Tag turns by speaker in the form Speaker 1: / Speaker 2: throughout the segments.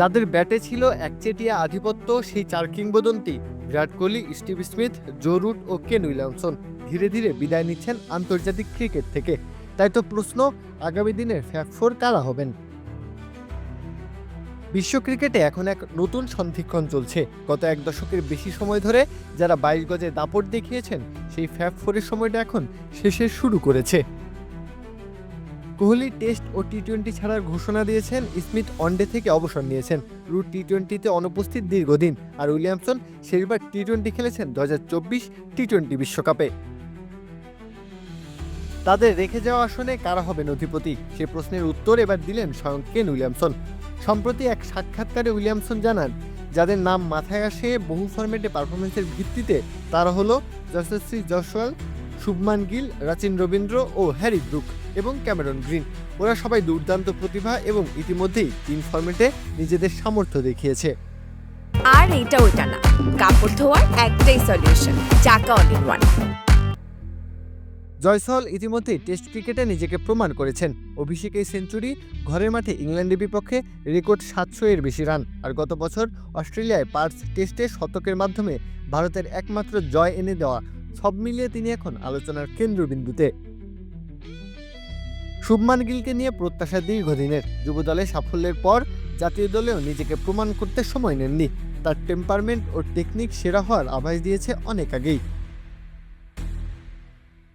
Speaker 1: যাদের ব্যাটে ছিল একচেটিয়া আধিপত্য, সেই চার কিংবদন্তি Virat Kohli, Steve Smith, Joe Root ও কেন উইলিয়ামসন ধীরে ধীরে বিদায় নিচ্ছেন আন্তর্জাতিক ক্রিকেট থেকে। তাই তো প্রশ্ন, আগামী দিনের ফ্যাক ফোর কারা হবেন? বিশ্ব ক্রিকেটে এখন এক নতুন সন্ধিক্ষণ চলছে। গত এক দশকের বেশি সময় ধরে যারা বাইশ গজে দাপট দেখিয়েছেন, সেই ফ্যাব ফোরের সময়টা এখন শেষে শুরু করেছে। কোহলি টেস্ট ও টি টোয়েন্টি ছাড়ার ঘোষণা দিয়েছেন, স্মিথ ওয়ানডে থেকে অবসর নিয়েছেন। রুট টি টোয়েন্টিতে অনুপস্থিত দীর্ঘদিন, আর উইলিয়ামসন শেষবার টি টোয়েন্টি খেলেছেন দু হাজার চব্বিশ টি টোয়েন্টি বিশ্বকাপে। তাদের রেখে যাওয়া আসনে কারা হবেন অধিপতি? সে প্রশ্নের উত্তর এবার দিলেন স্বয়ং কেন উইলিয়ামসন। সম্প্রতি এক সাক্ষাৎকারে উইলিয়ামসন জানান, যাদের নাম মাথায় আসে বহু ফরম্যাটে পারফরমেন্সের ভিত্তিতে, তারা হলো যশস্বী জয়সওয়াল শুভমান গিল রাচিন রবীন্দ্র ও হ্যারি ব্রুক এবং ক্যামেরন গ্রিন। ওরা সবাই দুর্দান্ত প্রতিভা এবং ইতিমধ্যেই তিন ফরম্যাটে নিজেদের সামর্থ্য দেখিয়েছে।
Speaker 2: আর এটা ওটা না। কাপড় ধোয়ার একটাই সলিউশন চাকা অল ইন ওয়ান
Speaker 1: জয়সল ইতিমধ্যেই টেস্ট ক্রিকেটে নিজেকে প্রমাণ করেছেন। অভিষেকেই সেঞ্চুরি ঘরের মাঠে ইংল্যান্ডের বিপক্ষে রেকর্ড সাতশো এর বেশি রান। আর গত বছর অস্ট্রেলিয়ায় পার্স টেস্টে শতকের মাধ্যমে ভারতের একমাত্র জয় এনে দেওয়া সব মিলিয়ে তিনি এখন আলোচনার কেন্দ্রবিন্দুতে। শুভমান গিলকে নিয়ে প্রত্যাশা দীর্ঘদিনের যুব দলে সাফল্যের পর জাতীয় দলেও নিজেকে প্রমাণ করতে সময় নেননি। তার টেম্পারমেন্ট ও টেকনিক সেরা হওয়ার আভাস দিয়েছে অনেক আগেই।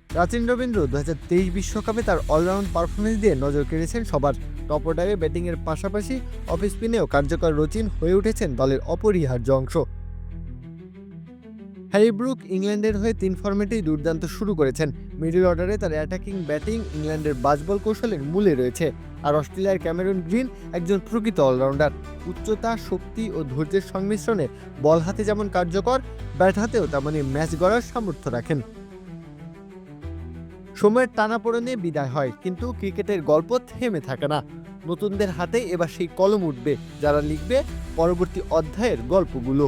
Speaker 1: রাচিন রবীন্দ্র দু হাজার তেইশ বিশ্বকাপে তার অলরাউন্ড পারফরমেন্স দিয়ে নজর কেড়েছেন সবার। টপ অর্ডারে ব্যাটিংয়ের পাশাপাশি অফ স্পিনেও কার্যকর রচিন হয়ে উঠেছেন দলের অপরিহার্য অংশ। হ্যারি ব্রুক ইংল্যান্ডের হয়ে তিন ফর্মেটেই দুর্দান্ত শুরু করেছেন। মিডল অর্ডারে তার অ্যাটাকিং ব্যাটিং ইংল্যান্ডের বাজবল কৌশলের মূলে রয়েছে আর অস্ট্রেলিয়ার ক্যামেরন গ্রিন একজন প্রকৃত অলরাউন্ডার উচ্চতা, শক্তি ও ধৈর্যের সংমিশ্রণে বল হাতে যেমন কার্যকর ব্যাট হাতেও তেমনই ম্যাচ গড়ার সামর্থ্য রাখেন। সময়ের টানাপোড়েনে বিদায় হয়, কিন্তু ক্রিকেটের গল্প থেমে থাকে না। নতুনদের হাতে এবার সেই কলম উঠবে, যারা লিখবে পরবর্তী অধ্যায়ের গল্পগুলো।